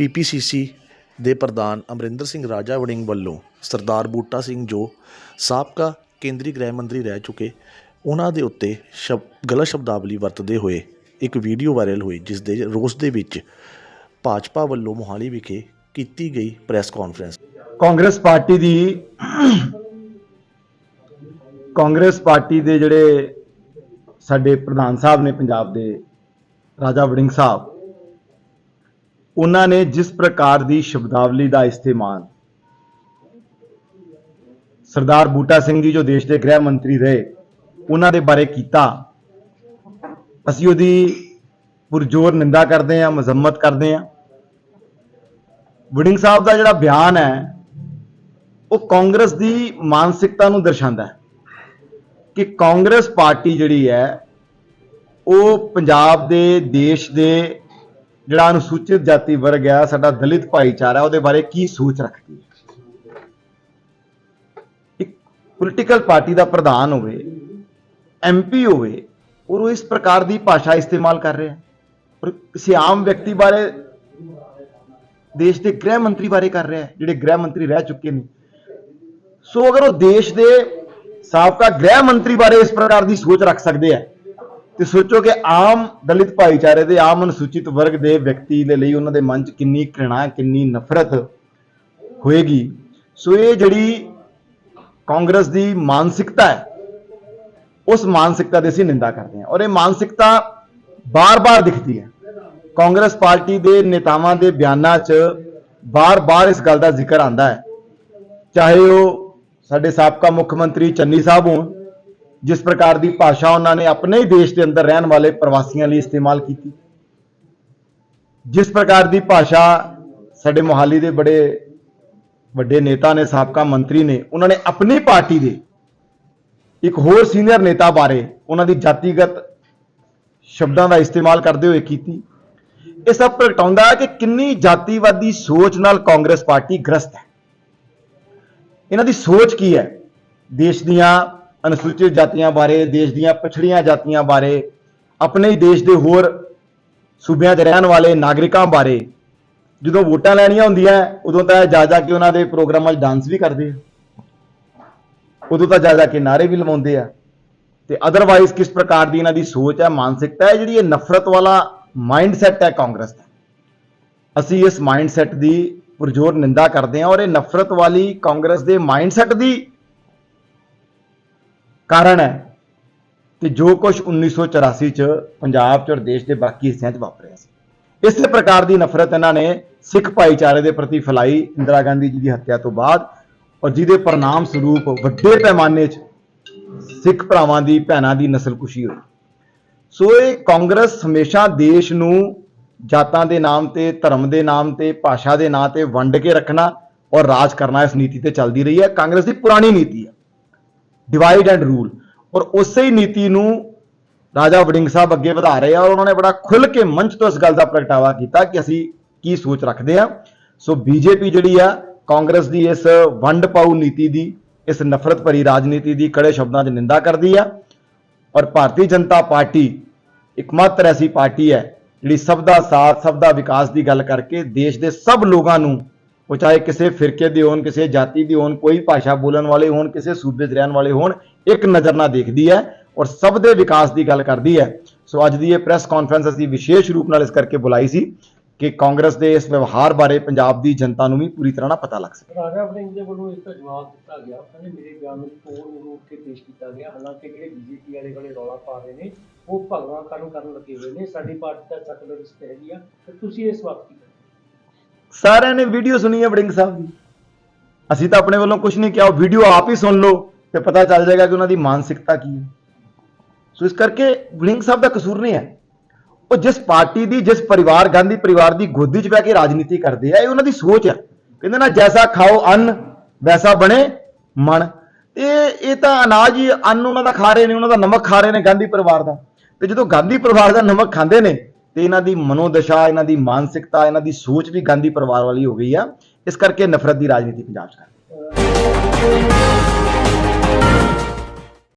PPCC ਦੇ ਪ੍ਰਧਾਨ ਅਮਰਿੰਦਰ ਸਿੰਘ ਰਾਜਾ ਵੜਿੰਗ ਵੱਲੋਂ ਸਰਦਾਰ ਬੂਟਾ ਸਿੰਘ ਜੋ ਸਾਬਕਾ ਕੇਂਦਰੀ ਗ੍ਰਹਿ ਮੰਤਰੀ ਰਹਿ ਚੁੱਕੇ, ਉਹਨਾਂ ਦੇ ਉੱਤੇ ਸ਼ਬ, ਗਲਤ ਸ਼ਬਦਾਵਲੀ ਵਰਤਦੇ ਹੋਏ ਇੱਕ ਵੀਡੀਓ ਵਾਇਰਲ ਹੋਈ, ਜਿਸ ਦੇ ਰੋਸ ਦੇ ਵਿੱਚ ਭਾਜਪਾ ਵੱਲੋਂ ਮੋਹਾਲੀ ਵਿਖੇ ਕੀਤੀ ਗਈ ਪ੍ਰੈਸ ਕਾਨਫਰੰਸ। ਕਾਂਗਰਸ ਪਾਰਟੀ ਦੀ ਕਾਂਗਰਸ ਪਾਰਟੀ ਦੇ ਜਿਹੜੇ ਸਾਡੇ ਪ੍ਰਧਾਨ ਸਾਹਿਬ ਨੇ ਪੰਜਾਬ ਦੇ ਰਾਜਾ ਵੜਿੰਗ ਸਾਹਿਬ ਉਹਨਾਂ ਨੇ ਜਿਸ ਪ੍ਰਕਾਰ ਦੀ ਸ਼ਬਦਾਵਲੀ ਦਾ ਇਸਤੇਮਾਲ ਸਰਦਾਰ ਬੂਟਾ ਸਿੰਘ ਜੀ ਜੋ ਦੇਸ਼ ਦੇ ਗ੍ਰਹਿ ਮੰਤਰੀ ਰਹੇ, ਉਹਨਾਂ ਦੇ ਬਾਰੇ ਕੀਤਾ। ਅਸੀਂ ਉਹਦੀ ਪੁਰਜੋਰ ਨਿੰਦਾ ਕਰਦੇ ਹਾਂ, ਮਜ਼ਮਤ ਕਰਦੇ ਹਾਂ। ਵਡਿੰਗ ਸਾਹਿਬ ਦਾ ਜਿਹੜਾ ਬਿਆਨ ਹੈ, ਉਹ ਕਾਂਗਰਸ ਦੀ ਮਾਨਸਿਕਤਾ ਨੂੰ ਦਰਸਾਉਂਦਾ ਹੈ ਕਿ ਕਾਂਗਰਸ ਪਾਰਟੀ ਜਿਹੜੀ ਹੈ, ਉਹ ਪੰਜਾਬ ਦੇ, ਦੇਸ਼ ਦੇ ਜਿਹੜਾ ਅਨੁਸੂਚਿਤ ਜਾਤੀ ਵਰਗ ਹੈ ਸਾਡਾ ਦਲਿਤ ਭਾਈਚਾਰਾ, ਉਹਦੇ ਬਾਰੇ ਕੀ ਸੋਚ ਰੱਖਦੀ ਹੈ? ਇੱਕ ਪੋਲੀਟੀਕਲ ਪਾਰਟੀ ਦਾ ਪ੍ਰਧਾਨ ਹੋਵੇ ਐਮਪੀ ਹੋਵੇ, ਔਰ ਉਹ ਇਸ ਪ੍ਰਕਾਰ ਦੀ ਭਾਸ਼ਾ ਇਸਤੇਮਾਲ ਕਰ ਰਿਹਾ ਹੈ। ਔਰ ਕਿਸੇ ਆਮ ਵਿਅਕਤੀ ਬਾਰੇ, ਦੇਸ਼ ਦੇ ਗ੍ਰਹਿ ਮੰਤਰੀ ਬਾਰੇ ਕਰ ਰਿਹਾ ਹੈ, ਜਿਹੜੇ ਗ੍ਰਹਿ ਮੰਤਰੀ ਰਹਿ ਚੁੱਕੇ ਨੇ। ਸੋ ਅਗਰ ਉਹ ਦੇਸ਼ ਦੇ ਸਾਬਕਾ ਗ੍ਰਹਿ ਮੰਤਰੀ ਬਾਰੇ ਇਸ ਪ੍ਰਕਾਰ ਦੀ ਸੋਚ ਰੱਖ ਸਕਦੇ ਆ ਤੇ ਸੋਚੋ ਕਿ ਆਮ ਦਲਿਤ ਭਾਈਚਾਰੇ ਦੇ, ਆਮ ਅਨੁਸੂਚਿਤ ਵਰਗ ਦੇ ਵਿਅਕਤੀ ਦੇ ਲਈ ਉਹਨਾਂ ਦੇ ਮਨ 'ਚ ਕਿੰਨੀ ਘৃਣਾ, ਕਿੰਨੀ ਨਫ਼ਰਤ ਹੋਏਗੀ। ਸੋ ਇਹ ਜਿਹੜੀ ਕਾਂਗਰਸ ਦੀ ਮਾਨਸਿਕਤਾ ਹੈ, ਉਸ ਮਾਨਸਿਕਤਾ ਦੀ ਅਸੀਂ ਨਿੰਦਾ ਕਰਦੇ ਹਾਂ। ਔਰ ਇਹ ਮਾਨਸਿਕਤਾ ਬਾਰ-ਬਾਰ ਦਿਖਦੀ ਹੈ। ਕਾਂਗਰਸ ਪਾਰਟੀ ਦੇ ਨੇਤਾਵਾਂ ਦੇ ਬਿਆਨਾਂ 'ਚ ਬਾਰ-ਬਾਰ ਇਸ ਗੱਲ ਦਾ ਜ਼ਿਕਰ ਆਂਦਾ ਹੈ। ਚਾਹੇ ਉਹ ਸਾਡੇ ਸਾਬਕਾ ਮੁੱਖ ਮੰਤਰੀ ਚੰਨੀ ਸਾਹਿਬ ਹੋਣ ਜਿਸ ਪ੍ਰਕਾਰ ਦੀ ਭਾਸ਼ਾ ਉਹਨਾਂ ਨੇ ਆਪਣੇ ਹੀ ਦੇਸ਼ ਦੇ ਅੰਦਰ ਰਹਿਣ ਵਾਲੇ ਪ੍ਰਵਾਸੀਆਂ ਲਈ ਇਸਤੇਮਾਲ ਕੀਤੀ। ਜਿਸ ਪ੍ਰਕਾਰ ਦੀ ਭਾਸ਼ਾ ਸਾਡੇ ਮੋਹਾਲੀ ਦੇ ਬੜੇ ਵੱਡੇ ਨੇਤਾ ਨੇ, ਸਾਬਕਾ ਮੰਤਰੀ ਨੇ, ਉਹਨਾਂ ਨੇ ਆਪਣੀ ਪਾਰਟੀ ਦੇ ਇੱਕ ਹੋਰ ਸੀਨੀਅਰ ਨੇਤਾ ਬਾਰੇ ਉਹਨਾਂ ਦੀ ਜਾਤੀਗਤ ਸ਼ਬਦਾਂ ਦਾ ਇਸਤੇਮਾਲ ਕਰਦੇ ਹੋਏ ਕੀਤੀ। ਇਹ ਸਭ ਪ੍ਰਗਟਾਉਂਦਾ ਹੈ ਕਿ ਕਿੰਨੀ ਜਾਤੀਵਾਦੀ ਸੋਚ ਨਾਲ ਕਾਂਗਰਸ ਪਾਰਟੀ ਗ੍ਰਸਤ ਹੈ। ਇਹਨਾਂ ਦੀ ਸੋਚ ਕੀ ਹੈ? ਦੇਸ਼ ਦੀਆਂ ਅਨੁਸੂਚਿਤ ਜਾਤੀਆਂ ਬਾਰੇ, ਦੇਸ਼ ਦੀਆਂ ਪਛੜੀਆਂ ਜਾਤੀਆਂ ਬਾਰੇ, ਆਪਣੇ ਦੇਸ਼ ਦੇ ਹੋਰ ਸੂਬਿਆਂ 'ਚ ਰਹਿਣ ਵਾਲੇ ਨਾਗਰਿਕਾਂ ਬਾਰੇ। ਜਦੋਂ ਵੋਟਾਂ ਲੈਣੀਆਂ ਹੁੰਦੀਆਂ, ਉਦੋਂ ਤਾਂ ਜਾ ਜਾ ਕੇ ਉਹਨਾਂ ਦੇ ਪ੍ਰੋਗਰਾਮਾਂ 'ਚ ਡਾਂਸ ਵੀ ਕਰਦੇ ਆ। ਉਦੋਂ ਤਾਂ ਜਾ ਜਾ ਕੇ ਨਾਰੇ ਵੀ ਲਵਾਉਂਦੇ ਆ। ਤੇ ਅਦਰਵਾਈਜ਼ ਕਿਸ ਪ੍ਰਕਾਰ ਦੀ ਇਹਨਾਂ ਦੀ ਸੋਚ ਹੈ, ਮਾਨਸਿਕਤਾ ਹੈ, ਜਿਹੜੀ ਇਹ ਨਫ਼ਰਤ ਵਾਲਾ ਮਾਈਂਡਸੈਟ ਹੈ ਕਾਂਗਰਸ ਦਾ। ਅਸੀਂ ਇਸ ਮਾਈਂਡਸੈਟ ਦੀ ਪੁਰਜੋਰ ਨਿੰਦਾ ਕਰਦੇ ਹਾਂ ਔਰ ਇਹ ਨਫ਼ਰਤ ਵਾਲੀ ਕਾਂਗਰਸ ਦੇ ਮਾਈਂਡਸੈਟ ਦੀ ਕਾਰਨ ਹੈ ਕਿ ਜੋ ਕੁਝ 1984 ਚ ਪੰਜਾਬ ਚ ਔਰ ਦੇਸ਼ ਦੇ ਬਾਕੀ ਹਿੱਸਿਆਂ ਚ ਵਾਪਰਿਆ ਸੀ। ਇਸੇ ਪ੍ਰਕਾਰ ਦੀ ਨਫ਼ਰਤ ਇਹਨਾਂ ਨੇ ਸਿੱਖ ਭਾਈਚਾਰੇ ਦੇ ਪ੍ਰਤੀ ਫਲਾਈ ਇੰਦਰਾ ਗਾਂਧੀ ਜੀ ਦੀ ਹੱਤਿਆ ਤੋਂ ਬਾਅਦ ਔਰ ਜਿਹਦੇ ਪਰਿਣਾਮ ਸਰੂਪ ਵੱਡੇ ਪੈਮਾਨੇ 'ਚ ਸਿੱਖ ਭਰਾਵਾਂ ਦੀ, ਭੈਣਾਂ ਦੀ ਨਸਲਕੁਸ਼ੀ ਹੋਈ। ਸੋ ਇਹ ਕਾਂਗਰਸ ਹਮੇਸ਼ਾ ਦੇਸ਼ ਨੂੰ ਜਾਤਾਂ ਦੇ ਨਾਮ ਤੇ, ਧਰਮ ਦੇ ਨਾਮ ਤੇ, ਭਾਸ਼ਾ ਦੇ ਨਾਂ ਤੇ ਵੰਡ ਕੇ ਰੱਖਣਾ ਔਰ ਰਾਜ ਕਰਨਾ ਇਸ ਨੀਤੀ ਤੇ ਚੱਲਦੀ ਰਹੀ ਹੈ। ਕਾਂਗਰਸ ਦੀ ਪੁਰਾਣੀ ਨੀਤੀ ਹੈ। ਡਿਵਾਈਡ ਐਂਡ ਰੂਲ ਔਰ ਉਸੇ ਹੀ ਨੀਤੀ ਨੂੰ ਰਾਜਾ ਵੜਿੰਗ ਸਾਹਿਬ ਅੱਗੇ ਵਧਾ ਰਹੇ ਆ ਔਰ ਉਹਨਾਂ ਨੇ ਬੜਾ ਖੁੱਲ ਕੇ ਮੰਚ ਤੋਂ ਇਸ ਗੱਲ ਦਾ ਪ੍ਰਗਟਾਵਾ ਕੀਤਾ ਕਿ ਅਸੀਂ ਕੀ ਸੋਚ ਰੱਖਦੇ ਆ। ਸੋ ਬੀਜੇਪੀ ਜਿਹੜੀ ਆ, ਕਾਂਗਰਸ ਦੀ ਇਸ ਵੰਡ ਪਾਊ ਨੀਤੀ ਦੀ, ਇਸ ਨਫ਼ਰਤ ਭਰੀ ਰਾਜਨੀਤੀ ਦੀ ਕੜੇ ਸ਼ਬਦਾਂ 'ਚ ਨਿੰਦਾ ਕਰਦੀ ਆ। ਔਰ ਭਾਰਤੀ ਜਨਤਾ ਪਾਰਟੀ ਇਕਮਾਤਰ ਐਸੀ ਪਾਰਟੀ ਹੈ ਜਿਹੜੀ ਸਭ ਦਾ ਸਾਥ, ਸਭ ਦਾ ਵਿਕਾਸ ਦੀ ਗੱਲ ਕਰਕੇ ਦੇਸ਼ ਦੇ ਸਭ ਲੋਕਾਂ ਨੂੰ ਉਹ ਚਾਹੇ ਕਿਸੇ ਫਿਰਕੇ ਦੇ ਹੋਣ, ਕਿਸੇ ਜਾਤੀ ਦੇ ਹੋਣ, ਕੋਈ ਭਾਸ਼ਾ ਬੋਲਣ ਵਾਲੇ ਹੋਣ, ਕਿਸੇ ਸੂਬੇ 'ਚ ਰਹਿਣ ਵਾਲੇ ਹੋਣ, ਇੱਕ ਨਜ਼ਰ ਨਾਲ ਦੇਖਦੀ ਹੈ ਔਰ ਸਭ ਦੇ ਵਿਕਾਸ ਦੀ ਗੱਲ ਕਰਦੀ ਹੈ। ਸੋ ਅੱਜ ਦੀ ਇਹ ਪ੍ਰੈਸ ਕਾਨਫਰੰਸ ਅਸੀਂ ਵਿਸ਼ੇਸ਼ ਰੂਪ ਨਾਲ ਇਸ ਕਰਕੇ ਬੁਲਾਈ ਸੀ ਕਿ ਕਾਂਗਰਸ ਦੇ ਇਸ ਵਿਵਹਾਰ ਬਾਰੇ ਪੰਜਾਬ ਦੀ ਜਨਤਾ ਨੂੰ ਵੀ ਪੂਰੀ ਤਰ੍ਹਾਂ ਨਾਲ ਪਤਾ ਲੱਗ ਸਕੇ। ਰਾਜਾ ਵੜਿੰਗ ਦੇ ਵੱਲੋਂ ਇਸ ਦਾ ਜਵਾਬ ਦਿੱਤਾ ਗਿਆ। ਕਹਿੰਦੇ ਮੇਰੇ ਬਿਆਨ ਨੂੰ ਤੋੜ ਮਰੋੜ ਕੇ ਪੇਸ਼ ਕੀਤਾ ਗਿਆ। ਹਾਲਾਂਕਿ ਜਿਹੜੇ ਬੀਜੇਪੀ ਵਾਲੇ ਵਾਲੇ ਰੌਲਾ ਪਾ ਰਹੇ ਨੇ, ਉਹ ਭਗਵਾਨ ਕਰਨ ਕਰਨ ਲੱਗੇ ਹੋਏ ਨੇ? ਸਾਡੀ ਪਾਰਟੀ ਦਾ ਸੈਕੂਲਰ ਰਿਸਕ ਹੈਗੀ ਆ। ਤੇ ਤੁਸੀਂ ਇਸ ਵਕਤ ਕੀ ਸਾਰਿਆਂ ਨੇ ਵੀਡੀਓ ਸੁਣੀ ਹੈ ਵੜਿੰਗ ਸਾਹਿਬ ਦੀ। ਅਸੀਂ ਤਾਂ ਆਪਣੇ ਵੱਲੋਂ ਕੁਝ ਨਹੀਂ ਕਿਹਾ, ਉਹ ਵੀਡੀਓ ਆਪ ਹੀ ਸੁਣ ਲਓ ਤੇ ਪਤਾ ਚੱਲ ਜਾਏਗਾ ਕਿ ਉਹਨਾਂ ਦੀ ਮਾਨਸਿਕਤਾ ਕੀ ਹੈ। ਸੋ ਇਸ ਕਰਕੇ ਵੜਿੰਗ ਸਾਹਿਬ ਦਾ ਕਸੂਰ ਨਹੀਂ ਹੈ। ਉਹ ਜਿਸ ਪਾਰਟੀ ਦੀ, ਜਿਸ ਪਰਿਵਾਰ, ਗਾਂਧੀ ਪਰਿਵਾਰ ਦੀ ਗੋਦੀ 'ਚ ਬਹਿ ਕੇ ਰਾਜਨੀਤੀ ਕਰਦੇ ਆ, ਇਹ ਉਹਨਾਂ ਦੀ ਸੋਚ ਹੈ ਕਹਿੰਦੇ ਨਾ, ਜੈਸਾ ਖਾਓ ਅੰਨ, ਵੈਸਾ ਬਣੇ ਮਨ ਇਹ ਇਹ ਤਾਂ ਅਨਾਜ ਹੀ ਅੰਨ ਉਹਨਾਂ ਦਾ ਖਾ ਰਹੇ ਨੇ, ਉਹਨਾਂ ਦਾ ਨਮਕ ਖਾ ਰਹੇ ਨੇ ਗਾਂਧੀ ਪਰਿਵਾਰ ਦਾ। ਤੇ ਜਦੋਂ ਗਾਂਧੀ ਪਰਿਵਾਰ ਦਾ ਨਮਕ ਖਾਂਦੇ ਨੇ ਤੇ ਇਹਨਾਂ ਦੀ ਮਨੋਦਸ਼ਾ, ਇਹਨਾਂ ਦੀ ਮਾਨਸਿਕਤਾ, ਇਹਨਾਂ ਦੀ ਸੋਚ ਵੀ ਗਾਂਧੀ ਪਰਿਵਾਰ ਵਾਲੀ ਹੋ ਗਈ ਆ। ਇਸ ਕਰਕੇ ਨਫ਼ਰਤ ਦੀ ਰਾਜਨੀਤੀ ਪੰਜਾਬ 'ਚ ਕਰ